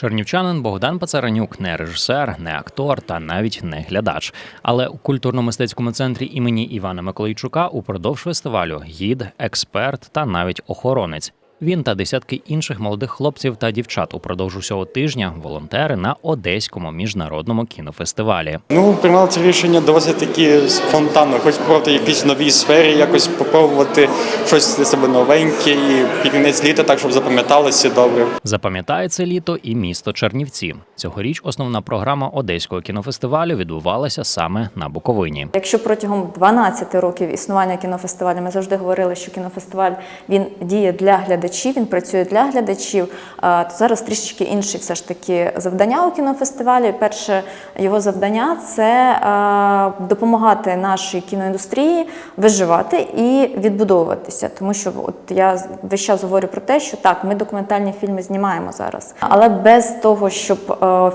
Чернівчанин Богдан Пацаранюк не режисер, не актор та навіть не глядач. Але у культурно-мистецькому центрі імені Івана Миколайчука упродовж фестивалю гід, експерт та навіть охоронець. Він та десятки інших молодих хлопців та дівчат упродовж усього тижня волонтери на Одеському міжнародному кінофестивалі. Ну, приймали це рішення досить таки спонтанно, хоч спробувати якісь новій сфері, якось попробувати щось для себе новеньке і під кінець літа, так щоб запам'яталося добре. Запам'ятає це літо і місто Чернівці. Цьогоріч основна програма Одеського кінофестивалю відбувалася саме на Буковині. Якщо протягом 12 років існування кінофестивалю ми завжди говорили, що кінофестиваль він діє для глядачів, він працює для глядачів, то зараз трішечки інші все ж таки завдання у кінофестивалі. Перше його завдання це допомагати нашій кіноіндустрії виживати і відбудовуватися. Тому що от я весь час говорю про те, що так, ми документальні фільми знімаємо зараз, але без того, щоб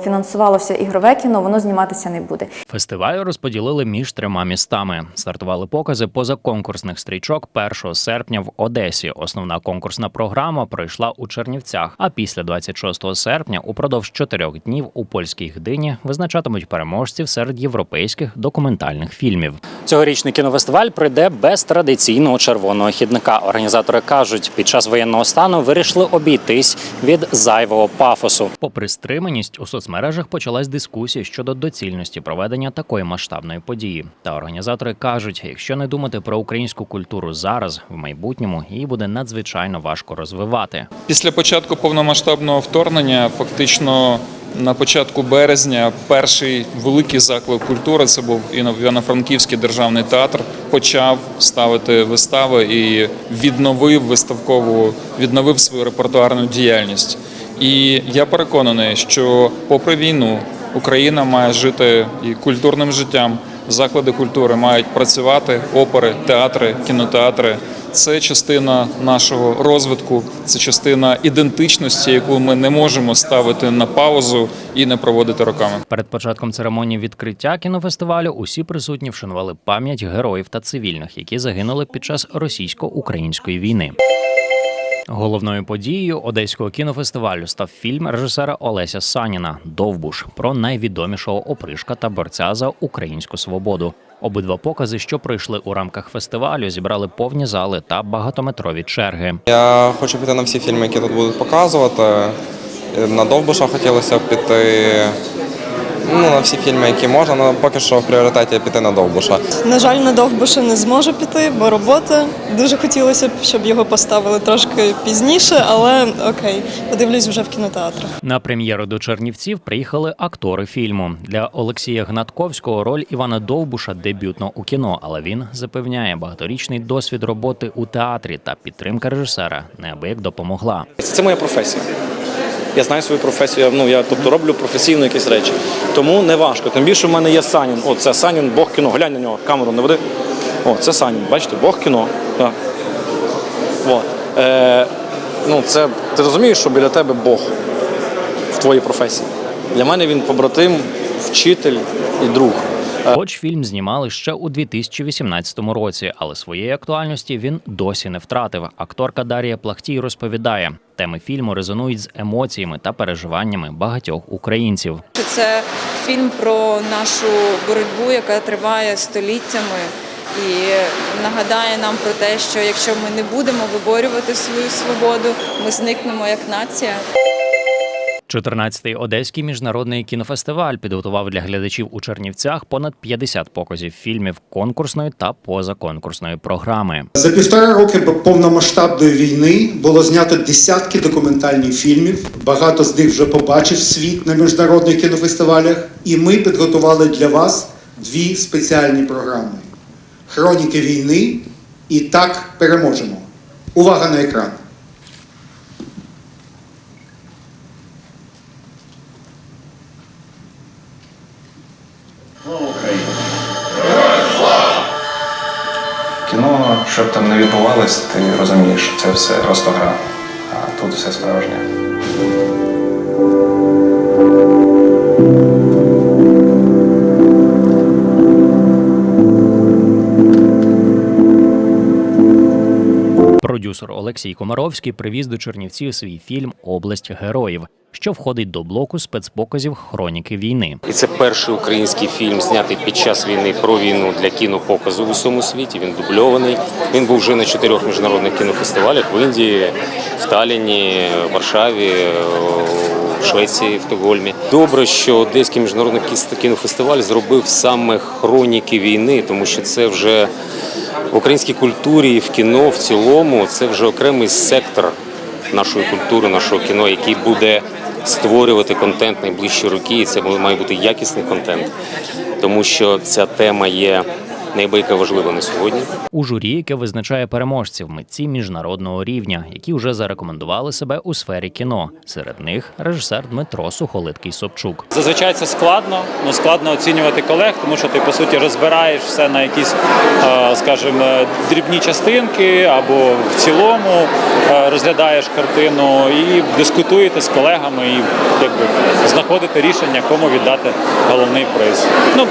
фінансувалося ігрове кіно, воно зніматися не буде. Фестиваль розподілили між трьома містами. Стартували покази позаконкурсних стрічок 1 серпня в Одесі. Основна конкурсна програма пройшла у Чернівцях. А після 26 серпня, упродовж чотирьох днів у польській Гдині визначатимуть переможців серед європейських документальних фільмів. Цьогорічний кінофестиваль пройде без традиційного червоного хідника. Організатори кажуть, під час воєнного стану вирішили обійтись від зайвого пафосу. Попри стриманість, у соцмережах почалась дискусія щодо доцільності проведення такої масштабної події. Та організатори кажуть, якщо не думати про українську культуру зараз, в майбутньому її буде надзвичайно важко розвивати. Після початку повномасштабного вторгнення, фактично на початку березня, перший великий заклик культури це був Івано-Франківський державний театр. Почав ставити вистави і відновив виставкову, відновив свою репертуарну діяльність. І я переконаний, що попри війну Україна має жити і культурним життям. Заклади культури мають працювати, опери, театри, кінотеатри. Це частина нашого розвитку, це частина ідентичності, яку ми не можемо ставити на паузу і не проводити роками. Перед початком церемонії відкриття кінофестивалю усі присутні вшанували пам'ять героїв та цивільних, які загинули під час російсько-української війни. Головною подією одеського кінофестивалю став фільм режисера Олеся Саніна Довбуш про найвідомішого опришка та борця за українську свободу. Обидва покази, що пройшли у рамках фестивалю, зібрали повні зали та багатометрові черги. Я хочу піти на всі фільми, які тут будуть показувати. На Довбуша хотілося б піти. Ну, на всі фільми, які можна, але поки що в пріоритеті піти на Довбуша. На жаль, на Довбуша не зможу піти, бо робота. Дуже хотілося б, щоб його поставили трошки пізніше, але окей, подивлюсь вже в кінотеатрах. На прем'єру до Чернівців приїхали актори фільму. Для Олексія Гнатковського роль Івана Довбуша дебютно у кіно, але він запевняє, багаторічний досвід роботи у театрі та підтримка режисера неабияк допомогла. Це моя професія. Я знаю свою професію, ну я тобто роблю професійно якісь речі. Тому не важко. Тим більше в мене є Санін. О, це Санін, Бог кіно. Глянь на нього, камеру не веди. О, це Санін. Бачите, Бог кіно. Так. От. Е, ну, це, ти розумієш, що біля тебе Бог в твоїй професії. Для мене він побратим, вчитель і друг. Хоч фільм знімали ще у 2018 році, але своєї актуальності він досі не втратив. Акторка Дар'я Плахтій розповідає, теми фільму резонують з емоціями та переживаннями багатьох українців. Це фільм про нашу боротьбу, яка триває століттями, і нагадає нам про те, що якщо ми не будемо виборювати свою свободу, ми зникнемо як нація. 14-й Одеський міжнародний кінофестиваль підготував для глядачів у Чернівцях понад 50 показів фільмів конкурсної та позаконкурсної програми. За півтора роки повномасштабної війни було знято десятки документальних фільмів. Багато з них вже побачив світ на міжнародних кінофестивалях. І ми підготували для вас дві спеціальні програми: Хроніки війни і так переможемо. Увага на екран. Кіно, щоб там не відбувалось, ти розумієш, це все просто гра, а тут все справжнє. Продюсер Олексій Комаровський привіз до Чернівців свій фільм Область героїв, що входить до блоку спецпоказів хроніки війни. І це перший український фільм, знятий під час війни про війну для кінопоказу в усьому світі. Він дубльований. Він був вже на чотирьох міжнародних кінофестивалях в Індії, в Талліні, в Варшаві, Швеції, в Стокгольмі. Добре, що Одеський міжнародний кінофестиваль зробив саме хроніки війни, тому що це вже в українській культурі в кіно в цілому це вже окремий сектор нашої культури, нашого кіно, який буде створювати контент найближчі роки, і це має бути якісний контент, тому що ця тема є найбілька важлива на сьогодні. У журі, яке визначає переможців митці міжнародного рівня, які вже зарекомендували себе у сфері кіно. Серед них режисер Дмитро Сухолиткий Собчук. Зазвичай це складно, ну складно оцінювати колег, тому що ти по суті розбираєш все на якісь, е, скажімо, дрібні частинки або в цілому е, розглядаєш картину і дискутуєте з колегами, і якби знаходите рішення, кому віддати головний приз. Ну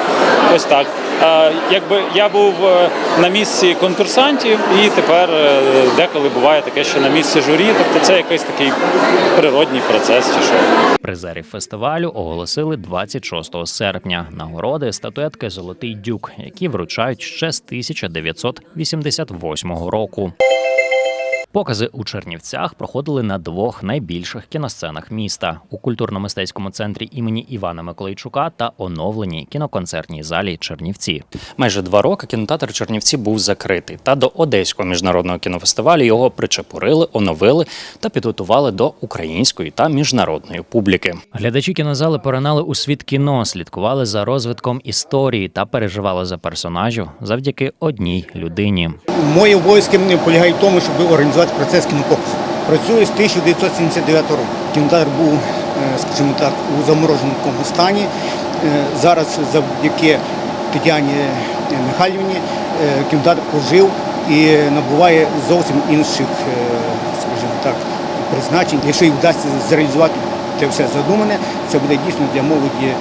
ось так. Е, Якби я був е, на місці конкурсантів, і тепер е, деколи буває таке, що на місці журі, тобто це якийсь такий природній процес чи що. Призерів фестивалю оголосили 26 серпня. Нагороди статуетки Золотий дюк, які вручають ще з 1988 року. Покази у Чернівцях проходили на двох найбільших кіносценах міста у культурно-мистецькому центрі імені Івана Миколайчука та оновленій кіноконцертній залі Чернівці. Майже два роки кінотеатр Чернівці був закритий. Та до Одеського міжнародного кінофестивалю його причепурили, оновили та підготували до української та міжнародної публіки. Глядачі кінозали поринали у світ кіно, слідкували за розвитком історії та переживали за персонажів завдяки одній людині. Мої обов'язки полягають в тому, щоб організувати процес кінопоказу. Працюю з 1979 року. Кінотеатр був, е, скажімо так, у замороженому стані. Е, Зараз завдяки Тетяні Михайлівні е, кінотеатр ожив і набуває зовсім інших, скажімо так, призначень. Якщо їх вдасться зреалізувати те все задумане, це буде дійсно для молоді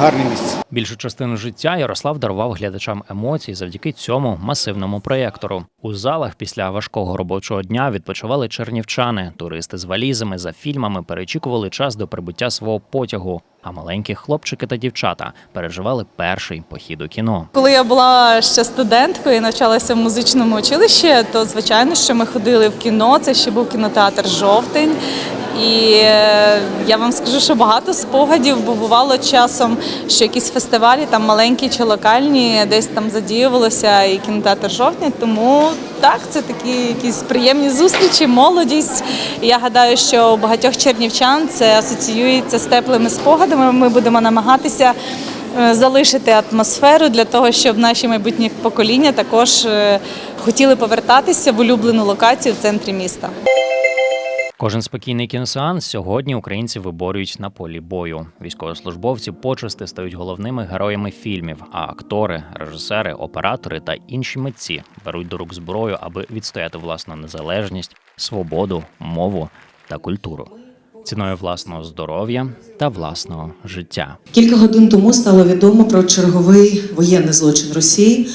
гарне місце. Більшу частину життя Ярослав дарував глядачам емоцій завдяки цьому масивному проєктору. У залах після важкого робочого дня відпочивали чернівчани. Туристи з валізами за фільмами перечікували час до прибуття свого потягу. А маленькі хлопчики та дівчата переживали перший похід у кіно. Коли я була ще студенткою і навчалася в музичному училищі, то звичайно, що ми ходили в кіно. Це ще був кінотеатр Жовтень. І е, я вам скажу, що багато спогадів, бо бувало часом, що якісь фестивалі там маленькі чи локальні, десь там задіювалося і кінотеатр жовтня. Тому так, це такі якісь приємні зустрічі, молодість. І я гадаю, що у багатьох чернівчан це асоціюється з теплими спогадами. Ми будемо намагатися е, залишити атмосферу для того, щоб наші майбутні покоління також е, хотіли повертатися в улюблену локацію в центрі міста. Кожен спокійний кіносеанс сьогодні українці виборюють на полі бою. Військовослужбовці почасти стають головними героями фільмів, а актори, режисери, оператори та інші митці беруть до рук зброю, аби відстояти власну незалежність, свободу, мову та культуру ціною власного здоров'я та власного життя. Кілька годин тому стало відомо про черговий воєнний злочин Росії,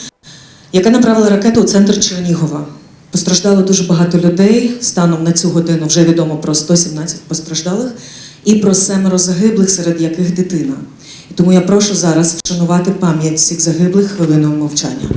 яка направила ракету у центр Чернігова. Постраждало дуже багато людей. Станом на цю годину вже відомо про 117 постраждалих і про семеро загиблих, серед яких дитина. І тому я прошу зараз вшанувати пам'ять всіх загиблих хвилиною мовчання.